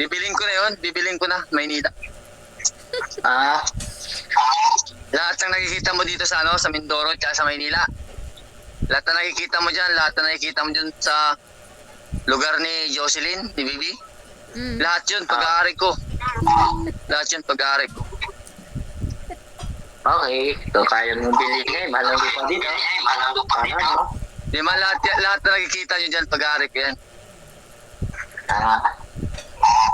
Bibiling ko na yun. Bibiling ko na. Maynila. Ah, Lahat ng nakikita mo dito sa ano, sa Mindoro at sa Maynila. Lahat na nakikita mo dyan, lahat na nakikita mo dyan sa lugar ni Jocelyn, ni Bibi. Mm. Lahat yun, pag-aari ko. Lahat yun, pag-aari ko. okay. So, kaya mong bilhin eh. Mahal ang lupa dito. Mahal ang lupa dito. Di man lahat, lahat na nakikita nyo dyan, pag-aari ko yan. Ah.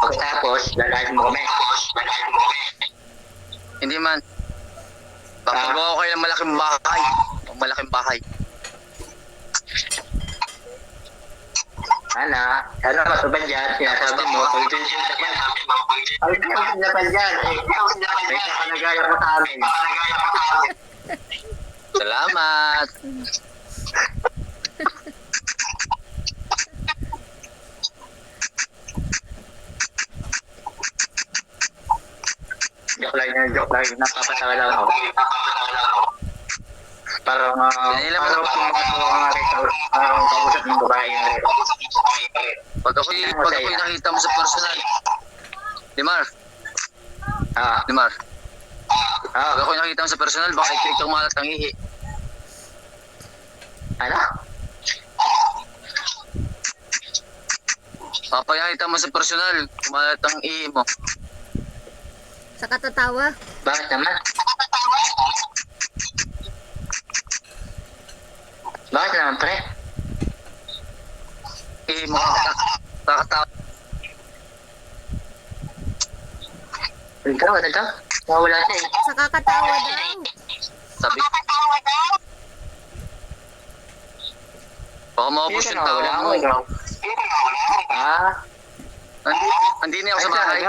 Pagkatapos, lalahin mo kami. Lalahin mo kami. Hindi man. Papagawa ko kayo ng malaking bahay. Ng malaking bahay. Ana, ano matubad dyan? Sinasabi mo, pag ito yung sinasabi Pag ito yung sinasabi dyan, may kapanagaya mo sa amin. Salamat. Joke lang yan, joke lang. Napapatawa lang ako. Parang, uh, Yan, ilan mo na- kumakawa ka nga rin parang kausap ng babae yung rin. Pag ako'y, pag ako'y nakita mo sa personal. Dimar, Ah, Dimar. Pag ah, ako'y nakita mo sa personal, baka iklik kang malat ng ihi. ano? Kapag nakita mo sa personal, kumalat ang ihi mo. Sa katatawa. Bakit naman? Bakit naman, pre? Ihi mo kakata- kakatawa. Ikaw, ano daw? Nawala siya eh. Sa kakatawa daw. Sabi Baka maubos yung ka ako, ikaw. Ah, Andi, andi na ako sa Ay, bahay.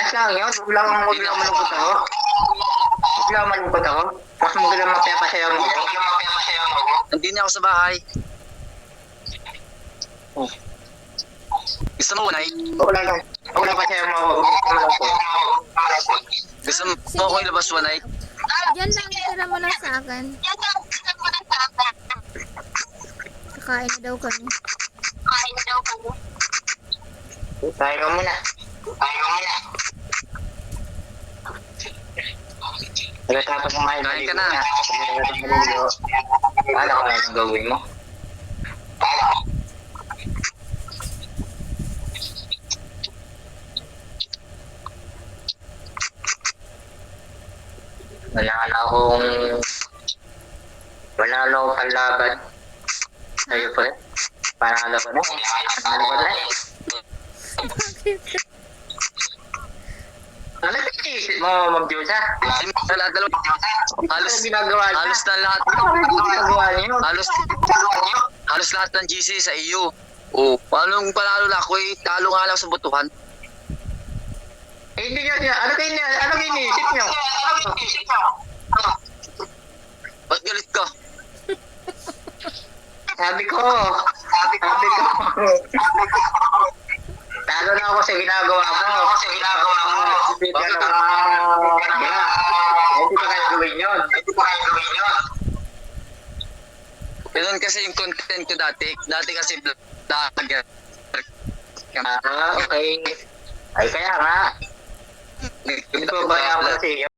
Yun. Ay, lang yun. Huwag lang huwag lang malungkot ako. Huwag lang malungkot ako. Mas magalang mapapasayaw mo ako. Andi na ako sa bahay. Oh. Gusto mo unay? Huwag lang. Huwag lang pasayaw mo. Gusto mo ako ilabas unay? Diyan lang, tira mo lang sa akin. Kakain na daw kami. Tayo ka muna. Tayo ka muna. Pagkatapos kumain, Kain ka na. Kala ko na yung gawin mo. Wala na akong... Wala na akong panlaban. Sa'yo pa rin. Panalo ko na. Panalo ko na. Ano ba isip mo, mag-Diyosa? Sa lahat dalawa. Halos, Ano ginagawa niya? halos na lahat. Ano ginagawa niyo? Halos, halos lahat ng GC sa iyo. Oh, paano panalo na ako eh, talo nga lang sa botohan. Eh, hindi niya, niya- ano kayo niya, ano kayo iniisip niyo? Ba't galit ka? Sabi ko, sabi ko, sabi ko. Talo na ako sa ginagawa mo. Ako sa ginagawa mo. Ka na, hindi pa kaya gawin yun. Hindi pa kaya gawin yun. Ganun kasi yung content ko dati. Dati kasi vlogger. Ah, okay. Ay, kaya nga. Hindi ko ba ako kasi